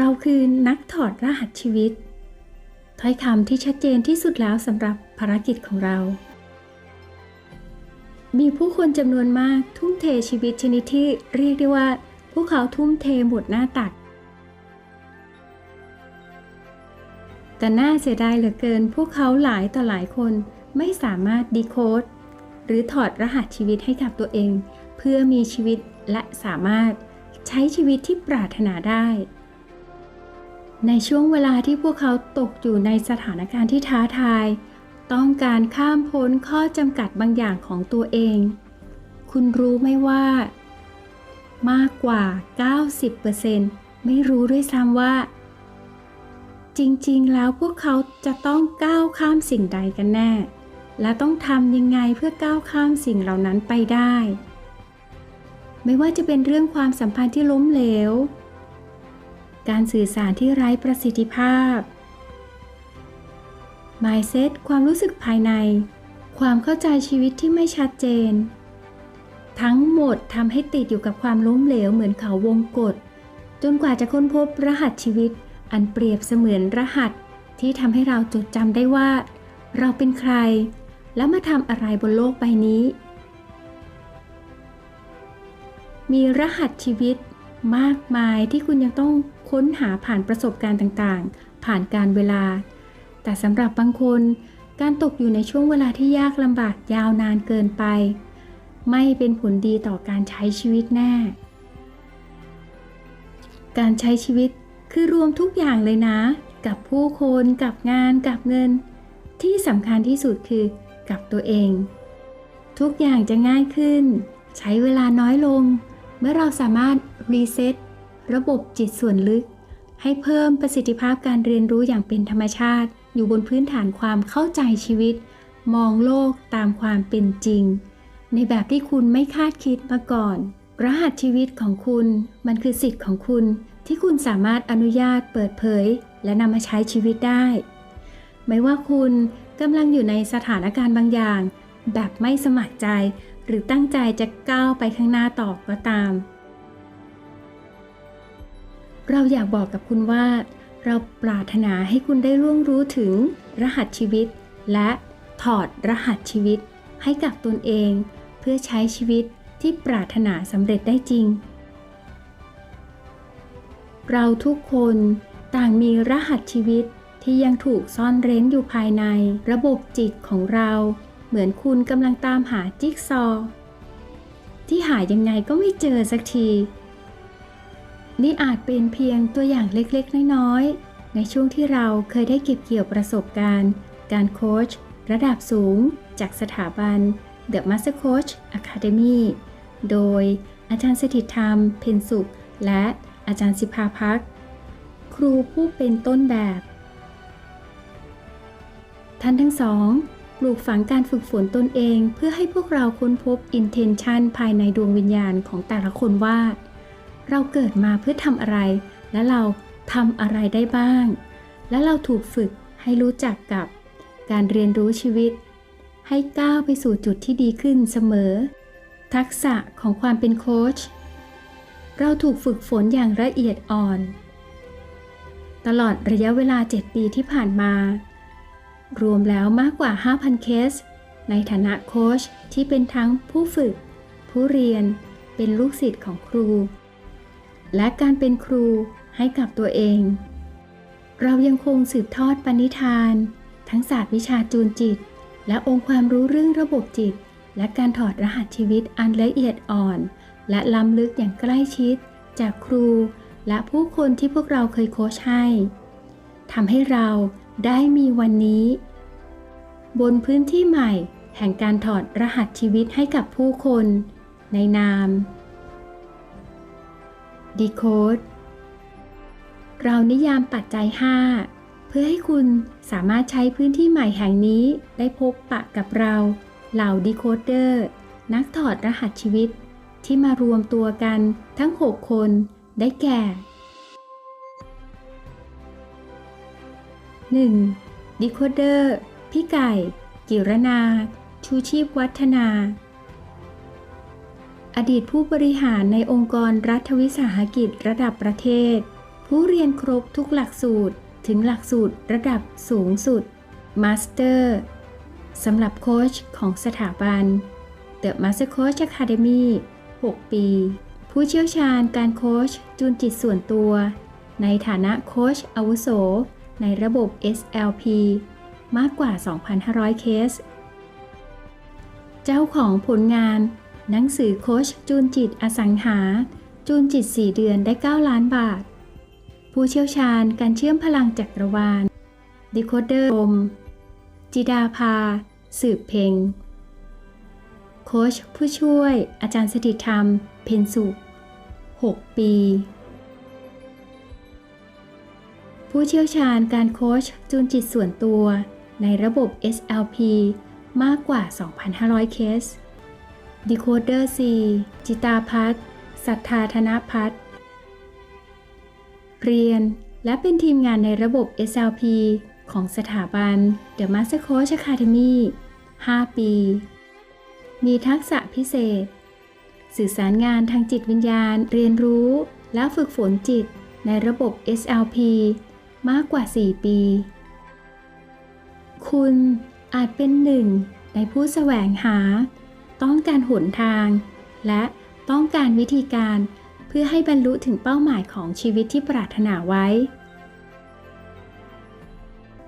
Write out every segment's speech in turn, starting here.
เราคือนักถอดรหัสชีวิต ถ้อยคำที่ชัดเจนที่สุดแล้วสำหรับภารกิจของเรา มีผู้คนจำนวนมากทุ่มเทชีวิตชนิดที่เรียกได้ว่า พวกเขาทุ่มเทหมดหน้าตัก แต่น่าเสียดายเหลือเกิน พวกเขาหลายต่อหลายคนไม่สามารถดีโคดหรือถอดรหัสชีวิตให้กับตัวเอง เพื่อมีชีวิตและสามารถใช้ชีวิตที่ปรารถนาได้ ในช่วงเวลาที่พวกเขาตกอยู่ในสถานการณ์ที่ท้าทาย ต้องการข้ามพ้นข้อจำกัดบางอย่างของตัวเอง คุณรู้ไหมว่า มากกว่า 90%ไม่รู้ด้วยซ้ำว่า จริงๆ แล้วพวกเขาจะต้องก้าวข้ามสิ่งใดกันแน่ และต้องทำยังไงเพื่อก้าวข้ามสิ่งเหล่านั้นไปได้ ไม่ว่าจะเป็นเรื่องความสัมพันธ์ที่ล้มเหลว การสื่อสารที่ไร้ประสิทธิภาพ mindset ความรู้สึกภายใน ความเข้าใจชีวิตที่ไม่ชัดเจน ทั้งหมดทำให้ติดอยู่กับความล้มเหลวเหมือนเขาวงกฏจนกว่าจะค้นพบรหัสชีวิต อันเปรียบเสมือนรหัส ที่ทำให้เราจดจำได้ว่า เราเป็นใคร และมาทำอะไรบนโลกใบนี้ มีรหัสชีวิตมากมายที่คุณยังต้อง ค้นหาผ่านประสบการณ์ต่างๆ ผ่านการเวลา แต่สำหรับบางคน การตกอยู่ในช่วงเวลาที่ยากลำบากยาวนานเกินไป ไม่เป็นผลดีต่อการใช้ชีวิตแน่ การใช้ชีวิตคือรวมทุกอย่างเลยนะ กับผู้คนกับงานกับเงิน ที่สำคัญที่สุดคือกับตัวเอง ทุกอย่างจะง่ายขึ้น ใช้เวลาน้อยลง เมื่อเราสามารถรีเซ็ต ระบบจิตส่วนลึก ให้เพิ่มประสิทธิภาพการเรียนรู้อย่างเป็นธรรมชาติ อยู่บนพื้นฐานความเข้าใจชีวิต มองโลกตามความเป็นจริง ในแบบที่คุณไม่คาดคิดมาก่อน รหัสชีวิตของคุณ มันคือสิทธิ์ของคุณ ที่คุณสามารถอนุญาตเปิดเผย และนำมาใช้ชีวิตได้ ไม่ว่าคุณกำลังอยู่ในสถานการณ์บางอย่าง แบบไม่สมัครใจ หรือตั้งใจจะก้าวไปข้างหน้าต่อก็ตาม เราอยากบอกกับคุณว่า เราปรารถนาให้คุณได้ร่วงรู้ถึงรหัสชีวิต และถอดรหัสชีวิต ให้กับตนเอง เพื่อใช้ชีวิตที่ปรารถนาสำเร็จได้จริง เราทุกคนต่างมีรหัสชีวิตที่ยังถูกซ่อนเร้นอยู่ภายในระบบจิตของเรา เหมือนคุณกำลังตามหาจิ๊กซอว์ที่หายังไงก็ไม่เจอสักที นี่อาจเป็นเพียงตัวอย่างเล็กๆ น้อยๆ ในช่วงที่เราเคยได้เก็บเกี่ยวประสบการณ์ การโค้ชระดับสูง จากสถาบัน The Master Coach Academy โดยอาจารย์สถิตธรรม เพนสุข และอาจารย์สิภาพัก ครูผู้เป็นต้นแบบ ท่านทั้งสองปลูกฝังการฝึกฝนตนเองเพื่อให้พวกเราค้นพบ intention ภายในดวงวิญญาณของแต่ละคนว่า เราเกิดมาเพื่อทำอะไร และเราทำอะไรได้บ้าง และเราถูกฝึกให้รู้จักกับ การเรียนรู้ชีวิต ให้ก้าวไปสู่จุดที่ดีขึ้นเสมอ ทักษะของความเป็นโค้ชเราถูกฝึกฝนอย่างละเอียดอ่อน ตลอดระยะเวลา 7 ปีที่ผ่านมา รวมแล้วมากกว่า 5,000 เคส ในฐานะโค้ชที่เป็นทั้งผู้ฝึก ผู้เรียนเป็นลูกศิษย์ของครู และการเป็นครูให้กับตัวเอง เรายังคงสืบทอดปณิธาน ทั้งศาสตร์วิชาจูนจิต และองค์ความรู้เรื่องระบบจิต และการถอดรหัสชีวิตอันละเอียดอ่อน และล้ำลึกอย่างใกล้ชิด จากครู และผู้คนที่พวกเราเคยโค้ชให้ทำให้เราได้มีวันนี้ บนพื้นที่ใหม่แห่งการถอดรหัสชีวิตให้กับผู้คน ในนาม Decode เรานิยามปัจจัย 5 เพื่อให้คุณสามารถใช้พื้นที่ใหม่แห่งนี้ได้พบปะกับเรา เหล่าดีโคเดอร์นักถอดรหัสชีวิต ที่มารวมตัวกันทั้ง 6 คนได้แก่ 1. ดีโคเดอร์ พี่ไก่ กิรนา ชูชีพวัฒนา อดีตผู้บริหารในองค์กรรัฐวิสาหกิจระดับประเทศ ผู้เรียนครบทุกหลักสูตรถึงหลักสูตรระดับสูงสุด Master สำหรับโค้ชของสถาบัน The Master Coach Academy 6 ปี ผู้เชี่ยวชาญการโค้ชจูนจิตส่วนตัว ในฐานะโค้ชอาวุโส ในระบบ SLP มากกว่า 2,500 เคส เจ้าของผลงาน หนังสือโคชจูนจิตอสังหา จูนจิต 4 เดือนได้ 9 ล้านบาท ผู้เชี่ยวชาญการเชื่อมพลังจักรวาลดีโคเดอร์อมจิดาภา สืบเพ็งโคชผู้ช่วย อาจารย์สถิตธรรม เพนสุข 6 ปี ผู้เชี่ยวชาญการโคชจูนจิตส่วนตัวในระบบ SLP มากกว่า 2,500 เคส Decoder C จิตาพัฒน์สัทธาธนพัฒน์เรียนและเป็นทีมงานในระบบ SLP ของสถาบัน The Master Coach Academy 5 ปี มีทักษะพิเศษ สื่อสารงานทางจิตวิญญาณ เรียนรู้และฝึกฝนจิตในระบบ SLP มากกว่า 4 ปี คุณอาจเป็นหนึ่งในผู้แสวงหา ต้องการหนทาง และต้องการวิธีการเพื่อให้บรรลุถึงเป้าหมายของชีวิตที่ปรารถนาไว้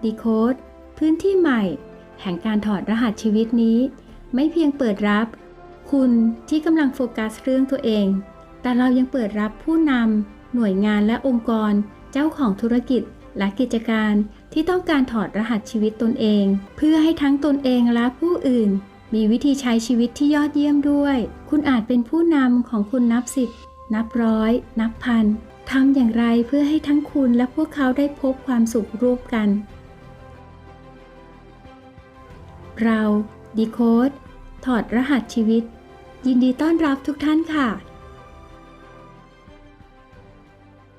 ดีโคดพื้นที่ใหม่ แห่งการถอดรหัสชีวิตนี้ ไม่เพียงเปิดรับ คุณที่กำลังโฟกัสเรื่องตัวเอง แต่เรายังเปิดรับผู้นำหน่วยงานและองค์กร เจ้าของธุรกิจและกิจการที่ต้องการถอดรหัสชีวิตตนเอง เพื่อให้ทั้งตนเองและผู้อื่น มีวิธีใช้ชีวิตที่ยอดเยี่ยมด้วย คุณอาจเป็นผู้นำของคุณนับสิบ นับร้อย นับพัน ทำอย่างไรเพื่อให้ทั้งคุณและพวกเขาได้พบความสุขร่วมกัน เราดีโคดถอดรหัสชีวิต ยินดีต้อนรับทุกท่านค่ะ